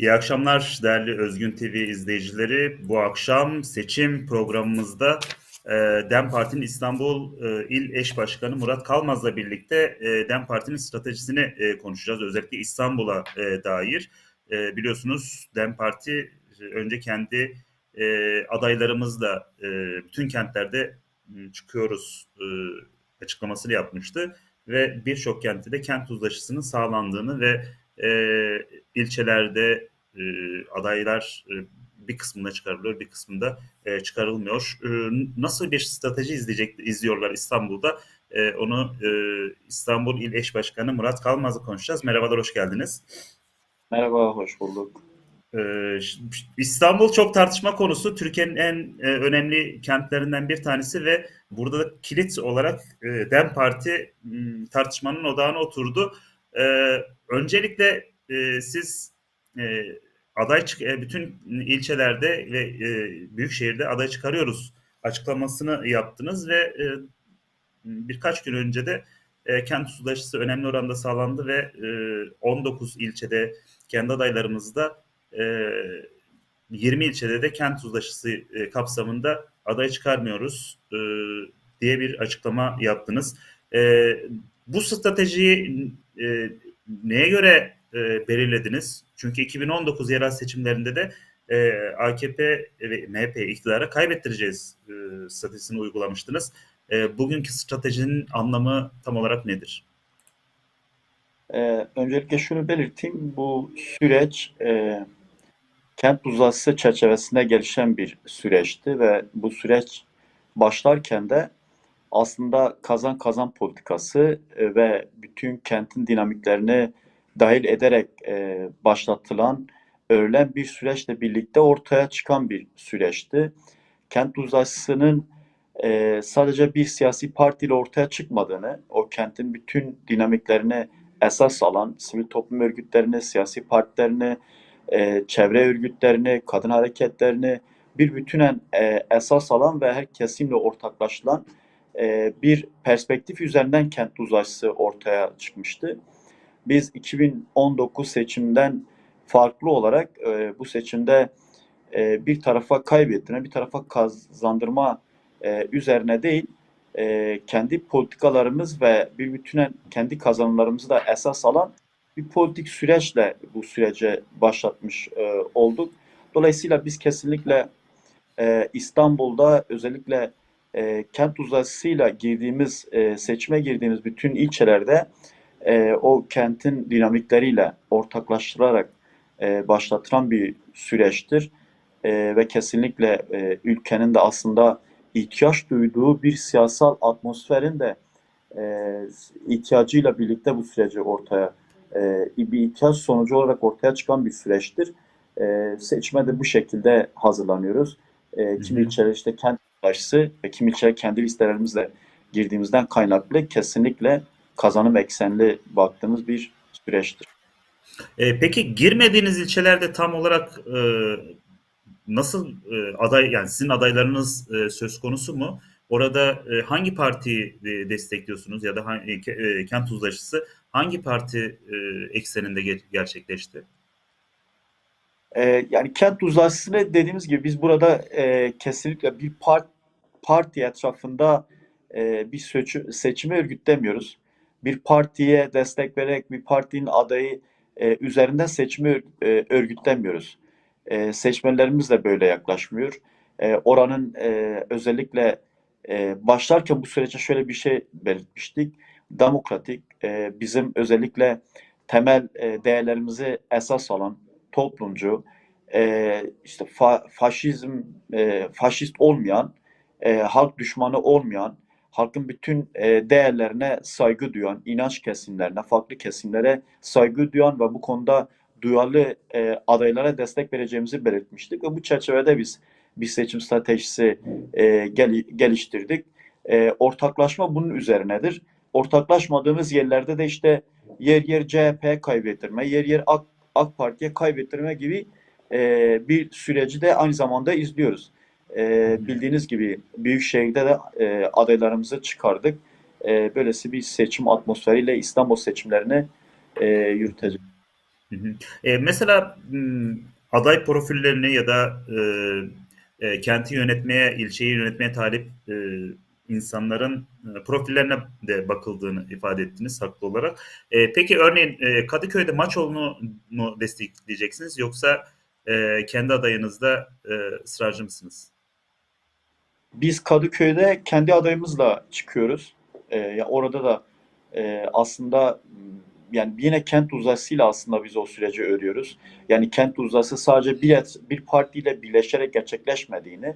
İyi akşamlar değerli Özgün TV izleyicileri. Bu akşam seçim programımızda e, DEM Parti'nin İstanbul e, İl Eş Başkanı Murat Kalmaz'la birlikte e, DEM Parti'nin stratejisini konuşacağız. Özellikle İstanbul'a dair. Biliyorsunuz DEM Parti önce kendi adaylarımızla bütün kentlerde çıkıyoruz açıklamasını yapmıştı. Ve birçok kentte de kent uzlaşısının sağlandığını ve e, ilçelerde e, adaylar e, bir kısmında çıkarılıyor, bir kısmında e, çıkarılmıyor. E, nasıl bir strateji izleyecek izliyorlar İstanbul'da? E, onu e, İstanbul İl Eş Başkanı Murat Kalmaz'la konuşacağız. Merhabalar, hoş geldiniz. Merhaba, hoş bulduk. Ee, İstanbul çok tartışma konusu. Türkiye'nin en e, önemli kentlerinden bir tanesi ve burada da kilit olarak e, DEM Parti tartışmanın odağına oturdu. E, öncelikle e, siz e, aday çık e, bütün ilçelerde ve e, büyük şehirde aday çıkarıyoruz açıklamasını yaptınız ve e, birkaç gün önce de e, kent uzlaşısı önemli oranda sağlandı ve e, 19 ilçede kendi adaylarımızda e, 20 ilçede de kent uzlaşısı e, kapsamında aday çıkarmıyoruz e, diye bir açıklama yaptınız. E, bu stratejiyi e, neye göre e, belirlediniz? Çünkü 2019 yerel seçimlerinde de e, AKP ve MHP iktidara kaybettireceğiz e, stratejisini uygulamıştınız. E, bugünkü stratejinin anlamı tam olarak nedir? Ee, öncelikle şunu belirteyim, bu süreç e, kent uzlaşısı çerçevesinde gelişen bir süreçti ve bu süreç başlarken de aslında kazan kazan politikası e, ve bütün kentin dinamiklerini dahil ederek e, başlatılan, örülen bir süreçle birlikte ortaya çıkan bir süreçti. Kent uzlaşısının e, sadece bir siyasi partiyle ortaya çıkmadığını, o kentin bütün dinamiklerini esas alan sivil toplum örgütlerini, siyasi partilerini, e, çevre örgütlerini, kadın hareketlerini bir bütünen e, esas alan ve her kesimle ortaklaşılan e, bir perspektif üzerinden kent uzlaşısı ortaya çıkmıştı. Biz 2019 seçimden farklı olarak e, bu seçimde e, bir tarafa kaybettirme, bir tarafa kazandırma e, üzerine değil, e, kendi politikalarımız ve bir bütünen kendi kazanımlarımızı da esas alan bir politik süreçle bu sürece başlatmış e, olduk. Dolayısıyla biz kesinlikle e, İstanbul'da özellikle e, kent uzlaşısıyla girdiğimiz, e, seçime girdiğimiz bütün ilçelerde e, o kentin dinamikleriyle ortaklaştırarak e, başlatılan bir süreçtir. E, ve kesinlikle e, ülkenin de aslında ihtiyaç duyduğu bir siyasal atmosferin de e, ihtiyacıyla birlikte bu süreci ortaya e, bir ihtiyaç sonucu olarak ortaya çıkan bir süreçtir. E, seçime de bu şekilde hazırlanıyoruz. E, kimi ilçeler işte kent başısı ve kimi ilçeler kendi listelerimizle girdiğimizden kaynaklı kesinlikle kazanım eksenli baktığımız bir süreçtir. E, peki girmediğiniz ilçelerde tam olarak e, nasıl e, aday yani sizin adaylarınız e, söz konusu mu? Orada e, hangi partiyi e, destekliyorsunuz ya da hangi, e, kent uzlaşısı hangi parti e, ekseninde ger- gerçekleşti? E, yani kent uzlaşısını dediğimiz gibi biz burada e, kesinlikle bir part, parti etrafında e, bir seçim, seçimi örgütlemiyoruz. Bir partiye destek vererek bir partinin adayı e, üzerinden seçimi e, örgütlemiyoruz. E, seçmenlerimiz de böyle yaklaşmıyor. E, oranın e, özellikle e, başlarken bu sürece şöyle bir şey belirtmiştik. Demokratik, e, bizim özellikle temel e, değerlerimizi esas alan, toplumcu, e, işte fa, faşizm, e, faşist olmayan, e, halk düşmanı olmayan, halkın bütün e, değerlerine saygı duyan, inanç kesimlerine, farklı kesimlere saygı duyan ve bu konuda duyarlı e, adaylara destek vereceğimizi belirtmiştik ve bu çerçevede biz bir seçim stratejisi e, gel, geliştirdik. E, ortaklaşma bunun üzerinedir. Ortaklaşmadığımız yerlerde de işte yer yer CHP kaybettirme, yer yer AK, AK Parti'ye kaybettirme gibi e, bir süreci de aynı zamanda izliyoruz. E, bildiğiniz gibi Büyükşehir'de de e, adaylarımızı çıkardık. E, böylesi bir seçim atmosferiyle İstanbul seçimlerini e, yürüteceğiz. Hı hı. E, mesela m, aday profillerini ya da e, e, kenti yönetmeye, ilçeyi yönetmeye talip e, insanların e, profillerine de bakıldığını ifade ettiniz haklı olarak. E, peki örneğin e, Kadıköy'de Maçoğlu'nu mu destekleyeceksiniz yoksa e, kendi adayınızda e, mısınız? Biz Kadıköy'de kendi adayımızla çıkıyoruz. Ee, ya orada da e, aslında m, yani yine kent uzlaşısıyla aslında biz o süreci örüyoruz. Yani kent uzlaşı sadece bir, et- bir partiyle birleşerek gerçekleşmediğini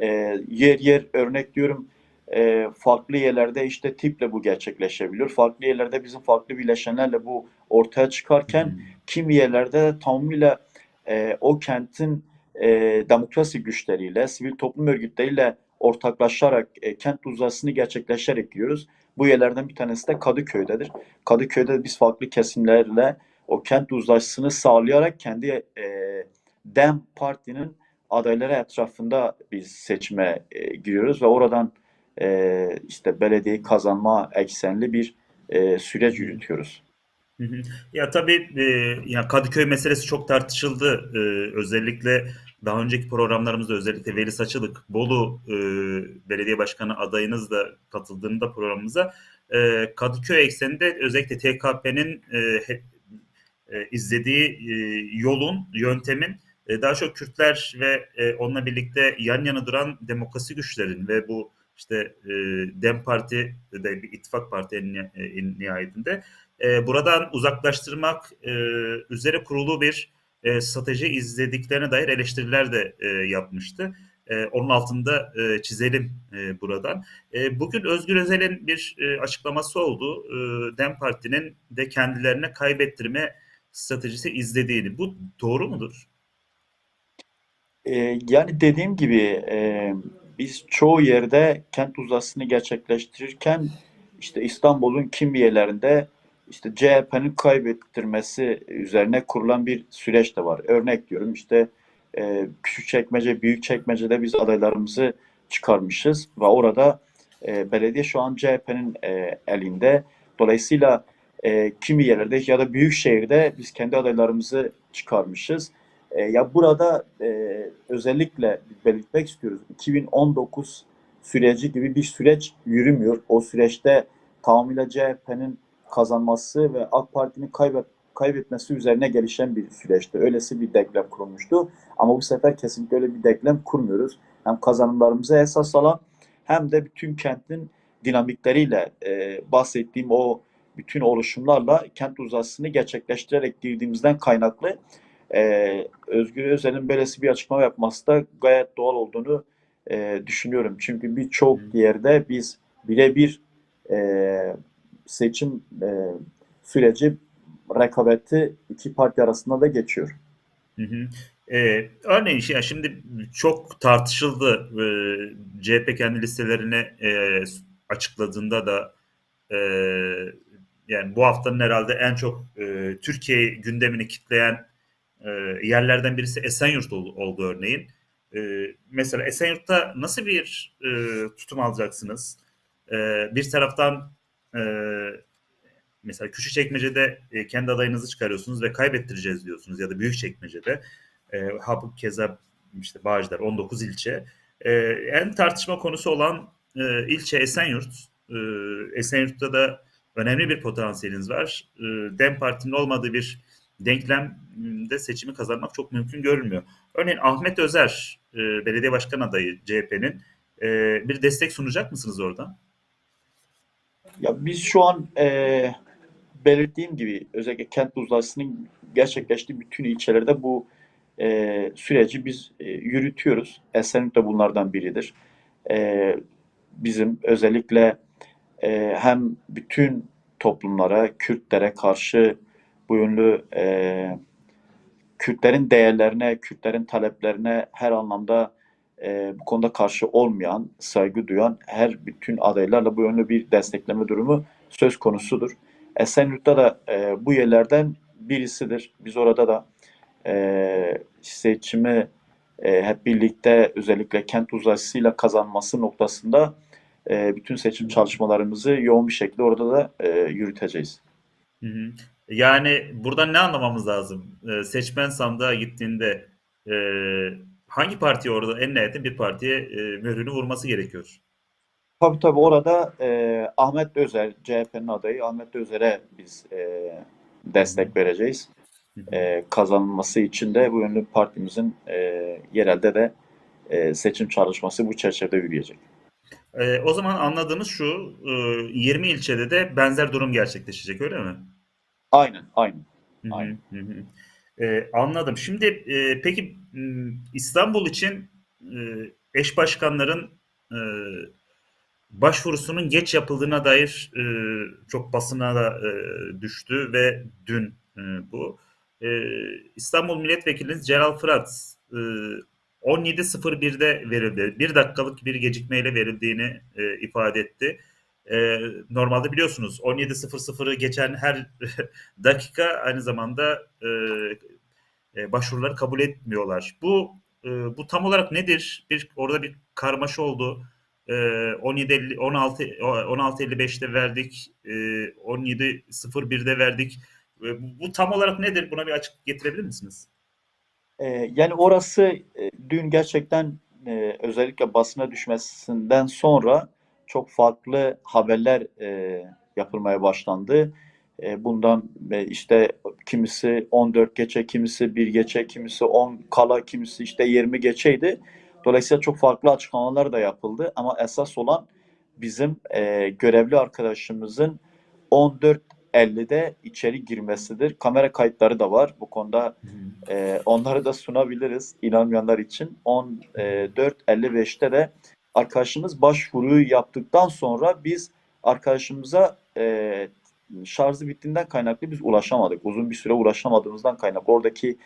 e, yer yer örnek diyorum e, farklı yerlerde işte tiple bu gerçekleşebiliyor. Farklı yerlerde bizim farklı bileşenlerle bu ortaya çıkarken kimi yerlerde de tamamıyla e, o kentin e, demokrasi güçleriyle, sivil toplum örgütleriyle ortaklaşarak e, kent uzlaşısını gerçekleştirerek gidiyoruz. Bu yerlerden bir tanesi de Kadıköy'dedir. Kadıköy'de biz farklı kesimlerle o kent uzlaşısını sağlayarak kendi e, DEM Parti'nin adayları etrafında biz seçime e, giriyoruz ve oradan e, işte belediyeyi kazanma eksenli bir e, süreç yürütüyoruz. Ya tabii e, ya Kadıköy meselesi çok tartışıldı. E, özellikle daha önceki programlarımızda özellikle Veli Saçılık, Bolu e, Belediye Başkanı adayınız da katıldığında programımıza Kadıköy ekseninde özellikle TKP'nin izlediği yolun, yöntemin daha çok Kürtler ve e, onunla birlikte yan yana duran demokrasi güçlerin ve bu işte e, Dem Parti de bir ittifak parti en, e, en nihayetinde e, buradan uzaklaştırmak e, üzere kurulu bir e, strateji izlediklerine dair eleştiriler de e, yapmıştı. E, onun altında e, çizelim e, buradan. E, bugün Özgür Özel'in bir e, açıklaması oldu. E, Dem Parti'nin de kendilerine kaybettirme stratejisi izlediğini. Bu doğru mudur? Ee, yani dediğim gibi e, biz çoğu yerde kent uzlaşısını gerçekleştirirken işte İstanbul'un kimi yerlerinde işte CHP'nin kaybettirmesi üzerine kurulan bir süreç de var. Örnek diyorum işte e, Küçükçekmece, Büyükçekmece'de biz adaylarımızı çıkarmışız ve orada e, belediye şu an CHP'nin e, elinde. Dolayısıyla e, kimi yerlerde ya da büyük şehirde biz kendi adaylarımızı çıkarmışız. E, ya burada e, özellikle belirtmek istiyoruz. 2019 süreci gibi bir süreç yürümüyor. O süreçte tamamıyla CHP'nin kazanması ve AK Parti'nin kaybet, kaybetmesi üzerine gelişen bir süreçti. Öylesi bir denklem kurulmuştu. Ama bu sefer kesinlikle öyle bir denklem kurmuyoruz. Hem kazanımlarımıza esas alan hem de bütün kentin dinamikleriyle e, bahsettiğim o bütün oluşumlarla kent uzlaşısını gerçekleştirerek girdiğimizden kaynaklı ee, Özgür Özel'in böylesi bir açıklama yapması da gayet doğal olduğunu e, düşünüyorum. Çünkü birçok yerde biz birebir e, seçim e, süreci rekabeti iki parti arasında da geçiyor. Hı hı. Ee, örneğin şey, şimdi çok tartışıldı. Ee, CHP kendi listelerini e, açıkladığında da e, yani bu haftanın herhalde en çok e, Türkiye gündemini kitleyen e, yerlerden birisi Esenyurt oldu, oldu örneğin. E, mesela Esenyurt'ta nasıl bir e, tutum alacaksınız? E, bir taraftan e, mesela Küçükçekmece'de e, kendi adayınızı çıkarıyorsunuz ve kaybettireceğiz diyorsunuz ya da Büyükçekmece'de e, Habuk keza işte Bağcılar 19 ilçe. E, en tartışma konusu olan e, ilçe Esenyurt. E, Esenyurt'ta da önemli bir potansiyeliniz var. E, Dem Parti'nin olmadığı bir denklemde seçimi kazanmak çok mümkün görünmüyor. Örneğin Ahmet Özer, e, belediye başkan adayı CHP'nin e, bir destek sunacak mısınız orada? Ya biz şu an e, belirttiğim gibi özellikle kent uzlaşısının gerçekleştiği bütün ilçelerde bu e, süreci biz e, yürütüyoruz. Esenyurt de bunlardan biridir. E, bizim özellikle e, hem bütün toplumlara, Kürtlere karşı bu yönlü e, Kürtlerin değerlerine, Kürtlerin taleplerine her anlamda e, bu konuda karşı olmayan, saygı duyan her bütün adaylarla bu yönlü bir destekleme durumu söz konusudur. Esenyurt'ta da e, bu yerlerden birisidir. Biz orada da e, seçimi e, hep birlikte özellikle kent uzlaşısıyla kazanması noktasında e, bütün seçim çalışmalarımızı yoğun bir şekilde orada da e, yürüteceğiz. Hı hı. Yani buradan ne anlamamız lazım? Ee, seçmen sandığa gittiğinde e, hangi parti orada en nihayetinde bir partiye e, mührünü vurması gerekiyor? Tabii tabii orada e, Ahmet Özer, CHP'nin adayı Ahmet Özer'e biz e, destek vereceğiz. E, kazanılması için de bu yönlü partimizin e, yerelde de e, seçim çalışması bu çerçevede yürüyecek. Ee, o zaman anladığımız şu, e, 20 ilçede de benzer durum gerçekleşecek öyle mi? Aynen, aynen. Aynen. hı hı. Ee, anladım. Şimdi e, peki İstanbul için e, eş başkanların e, başvurusunun geç yapıldığına dair e, çok basına da e, düştü ve dün e, bu. E, İstanbul Milletvekiliniz Celal Fırat e, 17.01'de verildi. Bir dakikalık bir gecikmeyle verildiğini e, ifade etti. E, normalde biliyorsunuz 17.00'ı geçen her dakika aynı zamanda e, e, başvuruları kabul etmiyorlar. Bu e, bu tam olarak nedir? Bir orada bir karmaşa oldu. E, 17 16 16.55'te verdik. E, 17.01'de verdik. E, bu, tam olarak nedir? Buna bir açıklık getirebilir misiniz? E, yani orası e, dün gerçekten e, özellikle basına düşmesinden sonra çok farklı haberler e, yapılmaya başlandı. E, bundan e, işte kimisi 14 geçe, kimisi 1 geçe, kimisi 10 kala, kimisi işte 20 geçeydi. Dolayısıyla çok farklı açıklamalar da yapıldı. Ama esas olan bizim e, görevli arkadaşımızın 14.50'de içeri girmesidir. Kamera kayıtları da var. Bu konuda e, onları da sunabiliriz inanmayanlar için. 14.55'te de arkadaşımız başvuruyu yaptıktan sonra biz arkadaşımıza e, şarjı bittiğinden kaynaklı biz ulaşamadık. Uzun bir süre ulaşamadığımızdan kaynaklı. Oradaki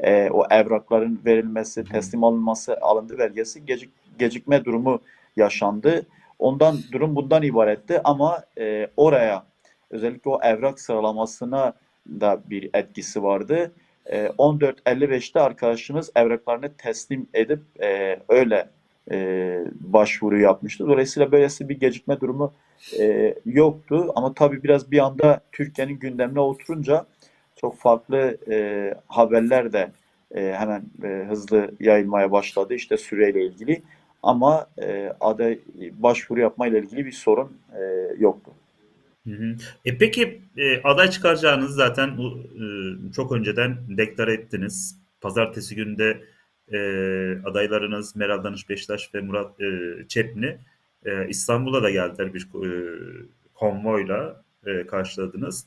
e, o evrakların verilmesi, teslim alınması, alındı belgesi gecik, gecikme durumu yaşandı. Ondan durum bundan ibaretti ama e, oraya özellikle o evrak sıralamasına da bir etkisi vardı. E, 14.55'te arkadaşımız evraklarını teslim edip e, öyle e, başvuru yapmıştı. Dolayısıyla böylesi bir gecikme durumu e, yoktu. Ama tabii biraz bir anda Türkiye'nin gündemine oturunca çok farklı e, haberler de e, hemen e, hızlı yayılmaya başladı. İşte süreyle ilgili. Ama e, aday başvuru yapma ile ilgili bir sorun e, yoktu. E peki e, aday çıkaracağınız zaten e, çok önceden deklar ettiniz. Pazartesi günde e, adaylarınız Meral Danış Beşiktaş ve Murat e, Çepni e, İstanbul'a da geldiler bir e, konvoyla e, karşıladınız.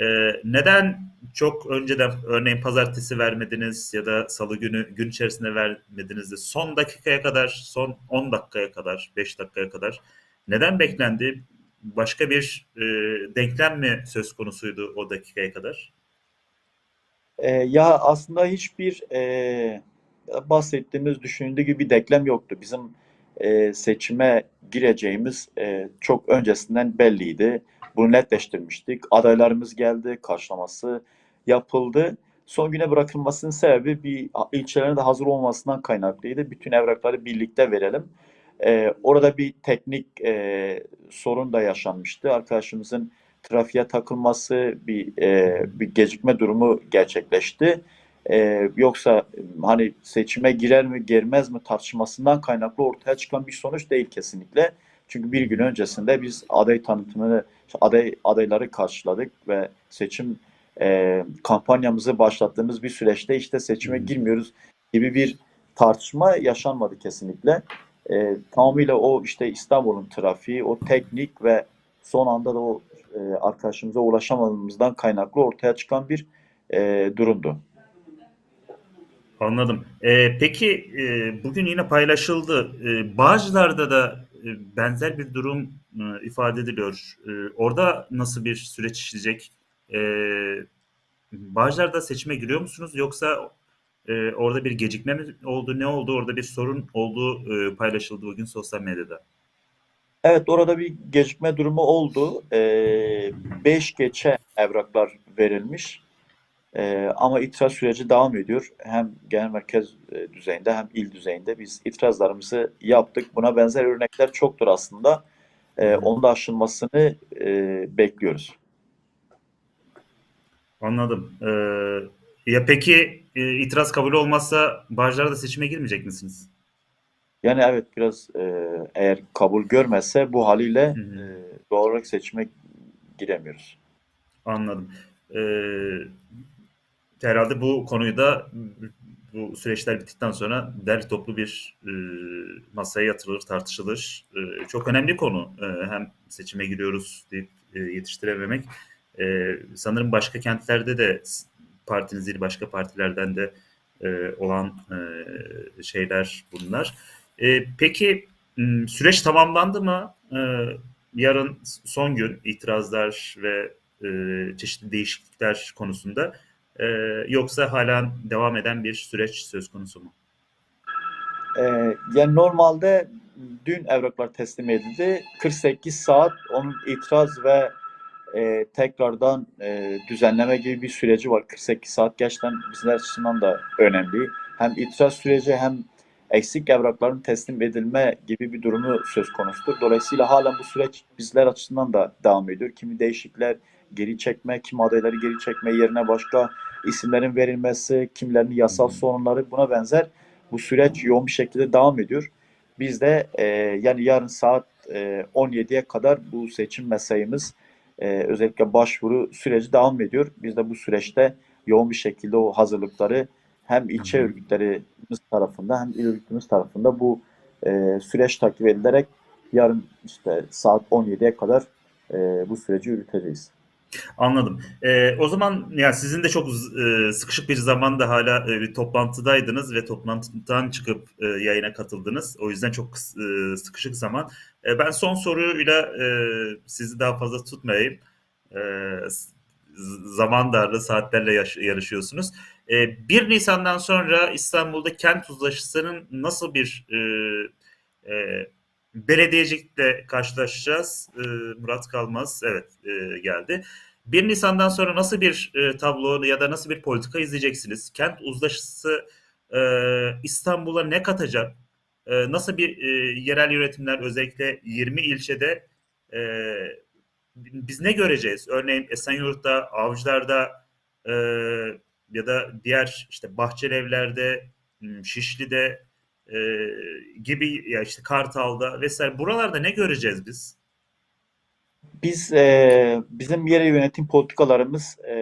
E, neden çok önceden örneğin pazartesi vermediniz ya da salı günü gün içerisinde vermediniz de son dakikaya kadar, son 10 dakikaya kadar, 5 dakikaya kadar neden beklendi? Başka bir e, denklem mi söz konusuydu o dakikaya kadar? E, ya aslında hiçbir e, bahsettiğimiz düşündüğü gibi bir denklem yoktu. Bizim e, seçime gireceğimiz e, çok öncesinden belliydi. Bunu netleştirmiştik. Adaylarımız geldi, karşılaması yapıldı. Son güne bırakılmasının sebebi bir ilçelerin de hazır olmasından kaynaklıydı. Bütün evrakları birlikte verelim. E, orada bir teknik e, sorun da yaşanmıştı. Arkadaşımızın trafiğe takılması, bir e, bir gecikme durumu gerçekleşti. E, yoksa hani seçime girer mi girmez mi tartışmasından kaynaklı ortaya çıkan bir sonuç değil kesinlikle. Çünkü bir gün öncesinde biz aday tanıtımını, aday adayları karşıladık ve seçim e, kampanyamızı başlattığımız bir süreçte işte seçime girmiyoruz gibi bir tartışma yaşanmadı kesinlikle. E, tamamıyla o işte İstanbul'un trafiği, o teknik ve son anda da o e, arkadaşımıza ulaşamadığımızdan kaynaklı ortaya çıkan bir e, durumdu. Anladım. E, peki e, bugün yine paylaşıldı. E, Bağcılar'da da e, benzer bir durum e, ifade ediliyor. E, orada nasıl bir süreç işleyecek? E, Bağcılar'da seçime giriyor musunuz yoksa e, orada bir gecikme mi oldu? Ne oldu? Orada bir sorun olduğu e, paylaşıldı bugün sosyal medyada. Evet orada bir gecikme durumu oldu. 5 geçe evraklar verilmiş. Ee, ama itiraz süreci devam ediyor. Hem genel merkez e, düzeyinde hem il düzeyinde biz itirazlarımızı yaptık. Buna benzer örnekler çoktur aslında. Ee, onun da aşılmasını e, bekliyoruz. Anladım. Ee, ya peki e, itiraz kabul olmazsa Bağcılar'da seçime girmeyecek misiniz? Yani evet biraz e, eğer kabul görmezse bu haliyle Hı hı. e, doğal olarak seçime giremiyoruz. Anladım. Ee, herhalde bu konuyu da bu süreçler bittikten sonra derli toplu bir e, masaya yatırılır, tartışılır. E, çok önemli konu. E, hem seçime giriyoruz deyip e, yetiştirememek. E, sanırım başka kentlerde de partiniz değil, başka partilerden de e, olan e, şeyler bunlar. E, peki süreç tamamlandı mı? E, yarın son gün itirazlar ve e, çeşitli değişiklikler konusunda e, yoksa hala devam eden bir süreç söz konusu mu? E, yani normalde dün evraklar teslim edildi. 48 saat onun itiraz ve e, tekrardan e, düzenleme gibi bir süreci var. 48 saat gerçekten bizler açısından da önemli. Hem itiraz süreci hem eksik evrakların teslim edilme gibi bir durumu söz konusudur. Dolayısıyla halen bu süreç bizler açısından da devam ediyor. Kimi değişiklikler geri çekme, kimi adayları geri çekme yerine başka isimlerin verilmesi, kimlerin yasal sorunları buna benzer bu süreç yoğun bir şekilde devam ediyor. Biz de e, yani yarın saat e, 17'ye kadar bu seçim mesaimiz e, özellikle başvuru süreci devam ediyor. Biz de bu süreçte yoğun bir şekilde o hazırlıkları hem ilçe örgütlerimiz tarafında hem il örgütümüz tarafında bu e, süreç takip edilerek yarın işte saat 17'ye kadar e, bu süreci yürüteceğiz. Anladım. Ee, o zaman yani sizin de çok e, sıkışık bir zamanda hala e, bir toplantıdaydınız ve toplantıdan çıkıp e, yayına katıldınız. O yüzden çok e, sıkışık zaman. E, ben son soruyla e, sizi daha fazla tutmayayım. E, zaman darlığı saatlerle yaş- yarışıyorsunuz. E, 1 Nisan'dan sonra İstanbul'da kent uzlaşısının nasıl bir e, e, belediyecilikle karşılaşacağız? E, Murat Kalmaz evet e, geldi. 1 Nisan'dan sonra nasıl bir e, tablo ya da nasıl bir politika izleyeceksiniz? Kent uzlaşısı e, İstanbul'a ne katacak? Nasıl bir yerel yönetimler özellikle 20 ilçede biz ne göreceğiz? Örneğin Esenyurt'ta, Avcılar'da ya da diğer işte Bahçelievler'de, m, Şişli'de e, gibi ya işte Kartal'da vesaire buralarda ne göreceğiz biz? Biz e, bizim yerel yönetim politikalarımız e,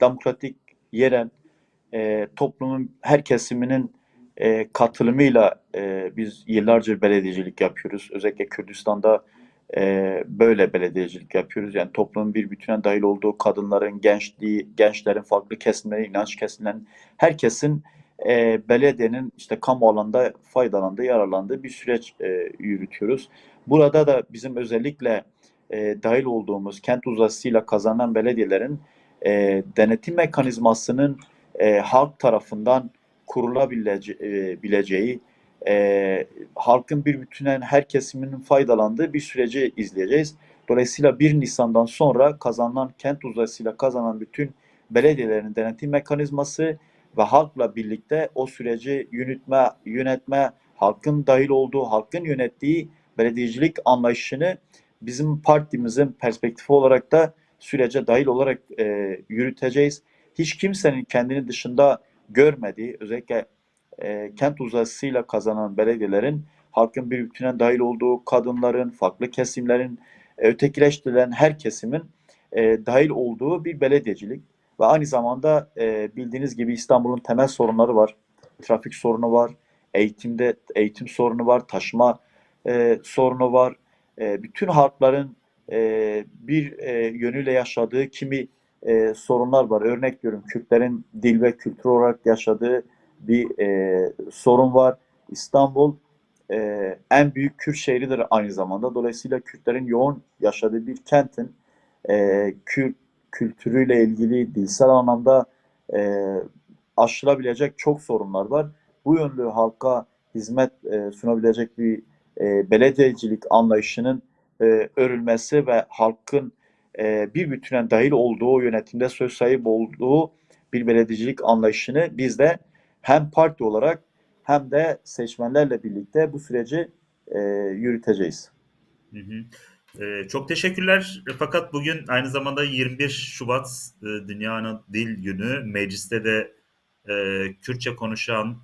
demokratik, yerel, e, toplumun her kesiminin e, katılımıyla e, biz yıllarca belediyecilik yapıyoruz. Özellikle Kürdistan'da e, böyle belediyecilik yapıyoruz. Yani toplumun bir bütüne dahil olduğu kadınların, gençliği, gençlerin, farklı kesimlerin, inanç kesimlerin, herkesin e, belediyenin işte kamu alanda faydalandığı, yararlandığı bir süreç e, yürütüyoruz. Burada da bizim özellikle e, dahil olduğumuz kent uzlaşısıyla kazanan belediyelerin e, denetim mekanizmasının e, halk tarafından kurulabileceği, e, halkın bir bütünen her kesiminin faydalandığı bir süreci izleyeceğiz. Dolayısıyla 1 Nisan'dan sonra kazanılan kent uzlaşısıyla kazanan bütün belediyelerin denetim mekanizması ve halkla birlikte o süreci yönetme, yönetme, halkın dahil olduğu, halkın yönettiği belediyecilik anlayışını bizim partimizin perspektifi olarak da sürece dahil olarak e, yürüteceğiz. Hiç kimsenin kendini dışında görmediği, özellikle e, kent uzlaşısıyla kazanan belediyelerin halkın bir bütüne dahil olduğu, kadınların, farklı kesimlerin, e, ötekileştirilen her kesimin e, dahil olduğu bir belediyecilik. Ve aynı zamanda e, bildiğiniz gibi İstanbul'un temel sorunları var. Trafik sorunu var, eğitimde eğitim sorunu var, taşıma e, sorunu var. E, bütün halkların e, bir e, yönüyle yaşadığı kimi e, sorunlar var. Örnek veriyorum Kürtlerin dil ve kültür olarak yaşadığı bir e, sorun var. İstanbul e, en büyük Kürt şehridir aynı zamanda. Dolayısıyla Kürtlerin yoğun yaşadığı bir kentin e, Kürt kültürüyle ilgili dilsel anlamda e, aşılabilecek çok sorunlar var. Bu yönlü halka hizmet e, sunabilecek bir e, belediyecilik anlayışının e, örülmesi ve halkın e, bir bütüne dahil olduğu, yönetimde söz sahibi olduğu bir belediyecilik anlayışını biz de hem parti olarak hem de seçmenlerle birlikte bu süreci e, yürüteceğiz. Hı hı. Ee, çok teşekkürler. Fakat bugün aynı zamanda 21 Şubat e, Dünya Ana Dil Günü. Mecliste de e, Kürtçe konuşan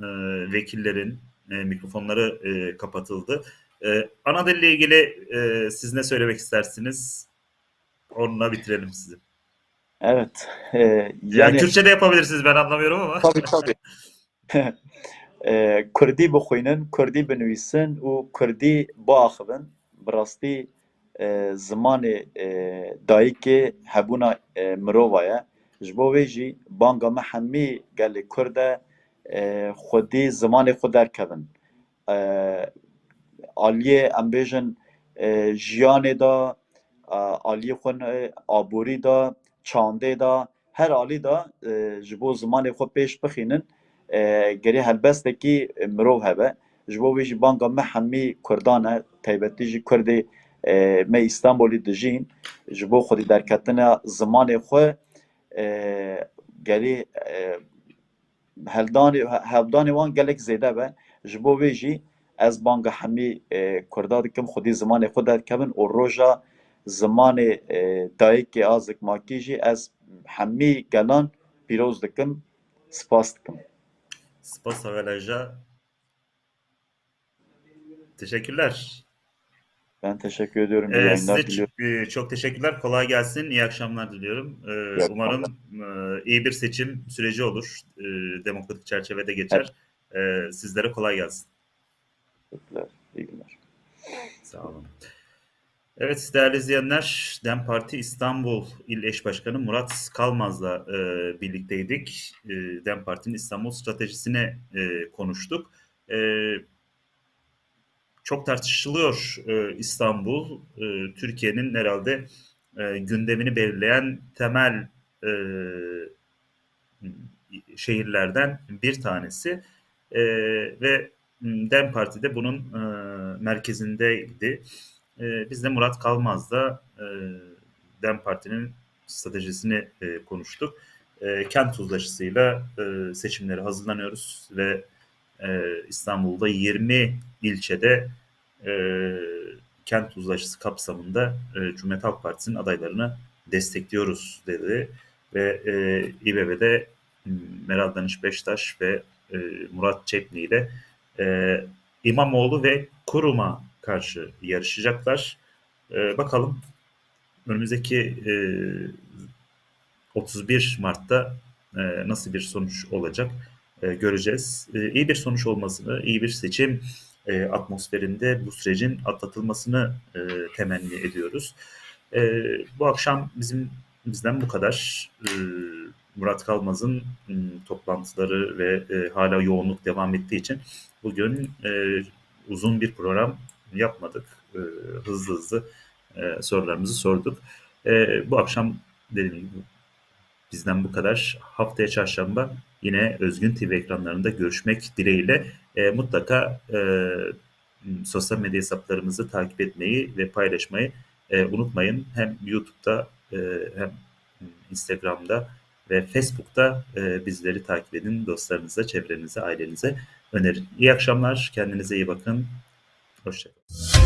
e, vekillerin e, mikrofonları e, kapatıldı. E, ana dille ilgili e, siz ne söylemek istersiniz? Onunla bitirelim sizi. Evet. e, Yani, yani Kürtçe de yapabilirsiniz ben anlamıyorum ama. tabii tabii. e, Kurdî bixwînin, Kurdî binivîsin û Kurdî biaxivin. Bi rastî e, zimanê dayîkê hebûna mirova ye. Ji bo vê jî banga me hemî gelê Kurd e xwedî zimanê xwe derkevin. Aliyê em bêjin jiyanê da, aliyê xwe aborî da, çandê da, her alî da ji bo zimanê xwe pêş bixînin gerê helbestekî mirov hebe. Ji bo vê jî banga me hemî Kurdan e, taybetî jî Kurdê e, me İstanbulî dijîn ji bo xwedî derketina zimanê xwe e, gerê e, heldanê hevdanê wan gelek zêde be. Ji bo vê jî ez banga hemî Kurda dikim xwedî zimanê xwe derkevin û roja zimanê dayîkê a zikmakî jî ez hemî gelan pîroz dikim, spas dikim. Spas Avelaja. Teşekkürler. Ben teşekkür ediyorum. İyi Ee, size diliyorum. çok, e, çok teşekkürler. Kolay gelsin. İyi akşamlar diliyorum. Ee, akşamlar. umarım e, iyi bir seçim süreci olur. Ee, demokratik çerçevede geçer. Ee, sizlere kolay gelsin. Teşekkürler. İyi günler. Sağ olun. Evet değerli izleyenler, DEM Parti İstanbul İl Eş Başkanı Murat Kalmaz'la e, birlikteydik. E, DEM Parti'nin İstanbul stratejisine e, konuştuk. E, çok tartışılıyor e, İstanbul. E, Türkiye'nin herhalde e, gündemini belirleyen temel e, şehirlerden bir tanesi. E, ve DEM Parti de bunun e, merkezindeydi. E, biz de Murat Kalmaz'da e, DEM Parti'nin stratejisini e, konuştuk. E, kent uzlaşısıyla e, seçimlere hazırlanıyoruz ve e, İstanbul'da 20 ilçede e, kent uzlaşısı kapsamında e, Cumhuriyet Halk Partisi'nin adaylarını destekliyoruz dedi. Ve e, İBB'de Meral Danış Beştaş ve e, Murat Çepni ile e, İmamoğlu ve Kurum'a karşı yarışacaklar. E, bakalım önümüzdeki e, 31 Mart'ta e, nasıl bir sonuç olacak e, göreceğiz. E, iyi bir sonuç olmasını, iyi bir seçim e, atmosferinde bu sürecin atlatılmasını e, temenni ediyoruz. E, bu akşam bizim bizden bu kadar. E, Murat Kalmaz'ın e, toplantıları ve e, hala yoğunluk devam ettiği için bugün e, uzun bir program yapmadık. E, hızlı hızlı e, sorularımızı sorduk. E, bu akşam dediğim gibi bizden bu kadar. Haftaya çarşamba yine Özgün TV ekranlarında görüşmek dileğiyle e, mutlaka e, sosyal medya hesaplarımızı takip etmeyi ve paylaşmayı e, unutmayın. Hem YouTube'da e, hem Instagram'da ve Facebook'ta e, bizleri takip edin. Dostlarınıza, çevrenize, ailenize önerin. İyi akşamlar. Kendinize iyi bakın. Hoşçakalın.